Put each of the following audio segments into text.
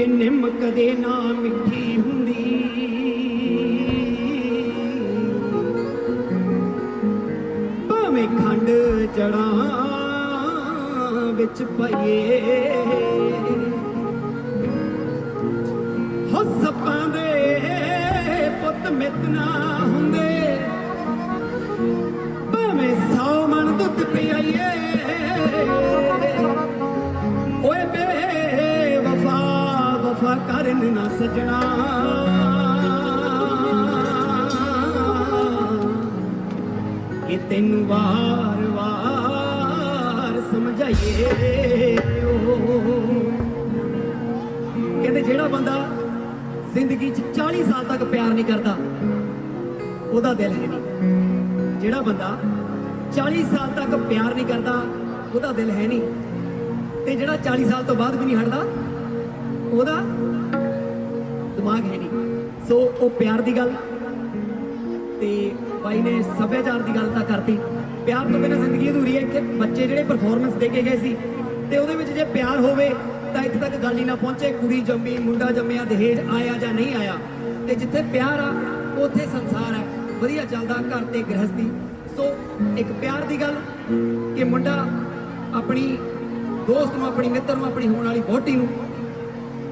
ਕਿ ਨਿੰਮ, ਕਦੇ ਨਾ ਮਿੱਠੀ ਹੁੰਦੀ। ਭਾਵੇਂ ਖੰਡ ਜੜਾਂ ਵਿੱਚ ਪਈਏ। ਹੋ ਸੱਪਾਂ ਦੇ ਪੁੱਤ ਮਿੱਤਨਾ ਹੁੰਦੇ। ਸਜਣਾ। ਕਿ ਤੈਨੂੰ ਵਾਰ ਵਾਰ ਸਮਝਾਈਏ ਕਹਿੰਦੇ ਜਿਹੜਾ ਬੰਦਾ ਜ਼ਿੰਦਗੀ 'ਚ 40 ਸਾਲ ਤੱਕ ਪਿਆਰ ਨਹੀਂ ਕਰਦਾ, ਉਹਦਾ ਦਿਲ ਹੈ ਨਹੀਂ। ਜਿਹੜਾ ਬੰਦਾ 40 ਸਾਲ ਤੱਕ ਪਿਆਰ ਨਹੀਂ ਕਰਦਾ, ਉਹਦਾ ਦਿਲ ਹੈ ਨਹੀਂ। ਤੇ ਜਿਹੜਾ 40 ਸਾਲ ਤੋਂ ਬਾਅਦ ਵੀ ਨਹੀਂ ਹਟਦਾ, ਉਹਦਾ ਦਿਮਾਗ ਹੈ ਨਹੀਂ। ਸੋ ਉਹ ਪਿਆਰ ਦੀ ਗੱਲ ਤੇ ਬਾਈ ਨੇ ਸੱਭਿਆਚਾਰ ਦੀ ਗੱਲ ਤਾਂ ਕਰਤੀ। ਪਿਆਰ ਤੋਂ ਬਿਨਾਂ ਜ਼ਿੰਦਗੀ ਅਧੂਰੀ ਹੈ ਕਿ ਬੱਚੇ ਜਿਹੜੇ ਪਰਫਾਰਮੈਂਸ ਦੇ ਕੇ ਗਏ ਸੀ ਤੇ ਉਹਦੇ ਵਿੱਚ ਜੇ ਪਿਆਰ ਹੋਵੇ ਤਾਂ ਇੱਥੇ ਤੱਕ ਗੱਲ ਹੀ ਨਾ ਪਹੁੰਚੇ। ਕੁੜੀ ਜੰਮੀ, ਮੁੰਡਾ ਜੰਮਿਆ, ਦਹੇਜ ਆਇਆ ਜਾਂ ਨਹੀਂ ਆਇਆ। ਤੇ ਜਿੱਥੇ ਪਿਆਰ ਆ, ਉੱਥੇ ਸੰਸਾਰ ਹੈ। ਵਧੀਆ ਚੱਲਦਾ ਘਰ ਤੇ ਗ੍ਰਹਸਥੀ। ਸੋ ਇੱਕ ਪਿਆਰ ਦੀ ਗੱਲ ਕਿ ਮੁੰਡਾ ਆਪਣੀ ਦੋਸਤ ਨੂੰ, ਆਪਣੀ ਮਿੱਤਰ ਨੂੰ, ਆਪਣੀ ਹੋਣ ਵਾਲੀ ਵਹੁਟੀ ਨੂੰ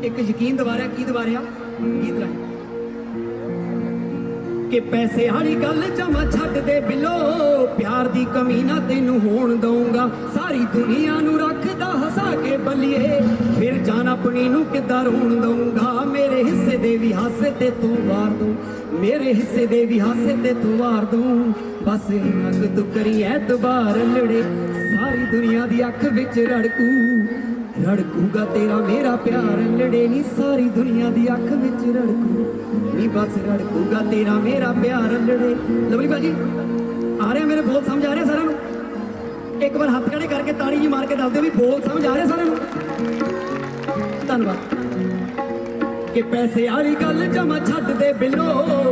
ਇੱਕ ਯਕੀਨ ਦਿਵਾਰਿਆ। ਕੀ ਦਿਵਾਰਿਆ? ਗੀਤ ਰਾਹੀਂ। ਕਿ ਪੈਸੇ ਵਾਲੀ ਗੱਲ ਜਮਾ ਛੱਡ ਦੇ ਬਿਲੋ, ਪਿਆਰ ਦੀ ਕਮੀ ਨਾ ਤੈਨੂੰ ਹੋਣ ਦਊਂਗਾ। ਸਾਰੀ ਦੁਨੀਆ ਨੂੰ ਰੱਖਦਾ ਹਸਾ ਕੇ ਬੱਲੀਏ, ਫਿਰ ਜਾਨ ਆਪਣੀ ਨੂੰ ਕਿੱਦਾਂ ਰੋਣ ਦਊਂਗਾ? ਮੇਰੇ ਹਿੱਸੇ ਦੇ ਵੀ ਹਾਸੇ ਤੇ ਤੂੰ ਵਾਰ ਦੂੰ ਮੇਰੇ ਹਿੱਸੇ ਦੇ ਵੀ ਹਾਸੇ ਤੇ ਤੂੰ ਵਾਰ ਦੂੰ ਬਸ ਇੰਨਾ ਕੁ ਤੂੰ ਕਰੀ ਐ ਐਤਬਾਰ ਲੜੇ ਸਾਰੀ ਦੁਨੀਆ ਦੀ ਅੱਖ ਵਿੱਚ ਰੜਕੂ, ਰੜਕੂਗਾ ਤੇਰਾ ਮੇਰਾ ਪਿਆਰ ਲੜੇ ਨਹੀਂ ਸਾਰੀ ਦੁਨੀਆ ਦੀ ਅੱਖ ਵਿੱਚ ਰੜਕੂ। ਨੀ ਬਸ ਰੜਕੂਗਾ ਤੇਰਾ ਮੇਰਾ ਪਿਆਰ ਲੜੇ ਲਵਲੀ ਬਾਜੀ ਆ ਰਿਹਾ ਮੇਰੇ ਬੋਲ ਸਮਝ ਆ ਰਿਹਾ ਸਾਰਿਆਂ ਨੂੰ? ਇੱਕ ਵਾਰ ਹੱਥ ਖੜੇ ਕਰਕੇ ਤਾੜੀ ਜੀ ਮਾਰ ਕੇ ਦੱਸ ਦਿਓ ਵੀ ਬੋਲ ਸਮਝ ਆ ਰਿਹਾ ਸਾਰਿਆਂ ਨੂੰ? ਧੰਨਵਾਦ। ਕਿ ਪੈਸੇ ਵਾਲੀ ਗੱਲ ਜਮਾ ਛੱਡ ਦੇ ਬਿੱਲੋ।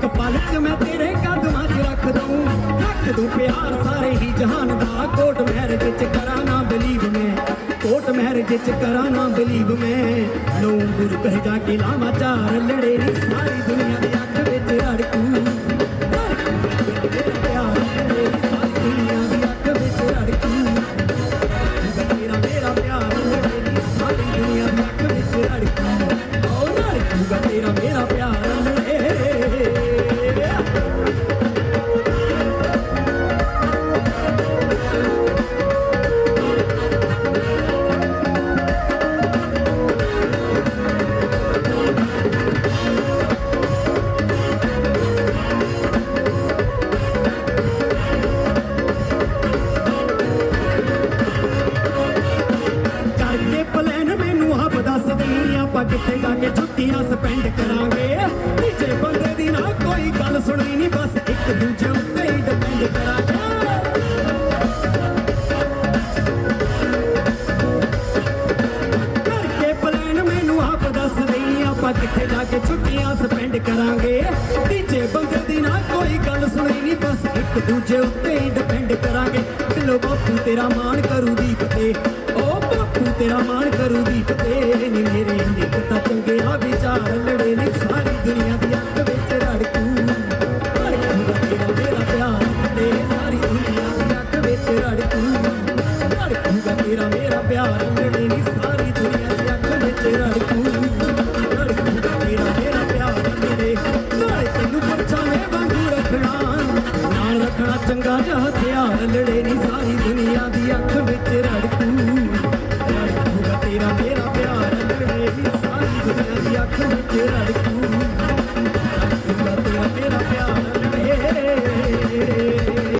ਇੱਕ ਪਲ ਚ ਮੈਂ ਤੇਰੇ ਕਦਮਾਂ 'ਚ ਰੱਖ ਦਊਂ। ਰੱਖ ਦੂੰ ਪਿਆਰ ਸਾਰੇ ਹੀ ਜਹਾਨ ਦਾ। ਕੋਟ ਮੈਰਿਜ ਚ ਕਰਾਂ ਨਾ ਬਲੀਵ ਮੈਂ। ਕੋਟ ਮੈਰਿਜ ਚ ਕਰਾਂ ਨਾ ਬਲੀਵ ਮੈਂ। ਲਊਂ ਗੁਰੂ ਕਹਿ ਜਾ ਕੇ ਲਾਵਾਂ ਚਾਰ, ਲੜੇ ਨੀ ਸਾਰੀ ਦੁਨੀਆ ਦੇ ਅੱਖ ਵਿੱਚ ਰੜਕੂ। ਇੱਕ ਦੂਜੇ ਉੱਤੇ ਡਿਪੈਂਡ ਕਰਾਂਗੇ ਕਰਕੇ ਪਲਾਨ ਮੈਨੂੰ ਆਪ ਦੱਸ ਦੇਈ ਆਪਾਂ ਕਿੱਥੇ ਜਾ ਕੇ ਛੁੱਟੀਆਂ ਸਪੈਂਡ ਕਰਾਂਗੇ ਤੀਜੇ ਬੰਦੇ ਦੀ ਨਾ ਕੋਈ ਗੱਲ ਸੁਣੀ ਨਹੀਂ ਬਸ ਇੱਕ ਦੂਜੇ ਉੱਤੇ ਡਿਪੈਂਡ ਕਰਾਂਗੇ ਦਿਲੋਂ ਬਾਪੂ ਤੇਰਾ ਮਾਣ ਕਰੂ ਦੀਪ ਤੇ। ਓ ਬਾਪੂ ਤੇਰਾ ਮਾਣ ਕਰੂ ਦੀਪ ਤੇ। ਨੀ ਮੇਰੇ ਨਿੱਕ ਤਾਂ ਚੰਗੇ ਆ ਵਿਚਾਰ, ਲੜੇ ਨੇ ਸਾਰੀ ਦੁਨੀਆ ਦੀ ਅੱਖ ਵਿੱਚ ਰੜਕੂ। ਲੱਗਾ ਜਾ ਧਿਆਨ ਲੜੇ ਨਹੀਂ ਸਾਰੀ ਦੁਨੀਆ ਦੀ ਅੱਖ ਵਿੱਚ ਰੜਕੂ। ਰੜਕੂਗਾ ਤੇਰਾ, ਮੇਰਾ ਪਿਆਰ ਲੜੇ ਨਹੀਂ ਸਾਰੀ ਦੁਨੀਆ ਦੀ ਅੱਖ ਵਿੱਚ ਰੜਕੂ।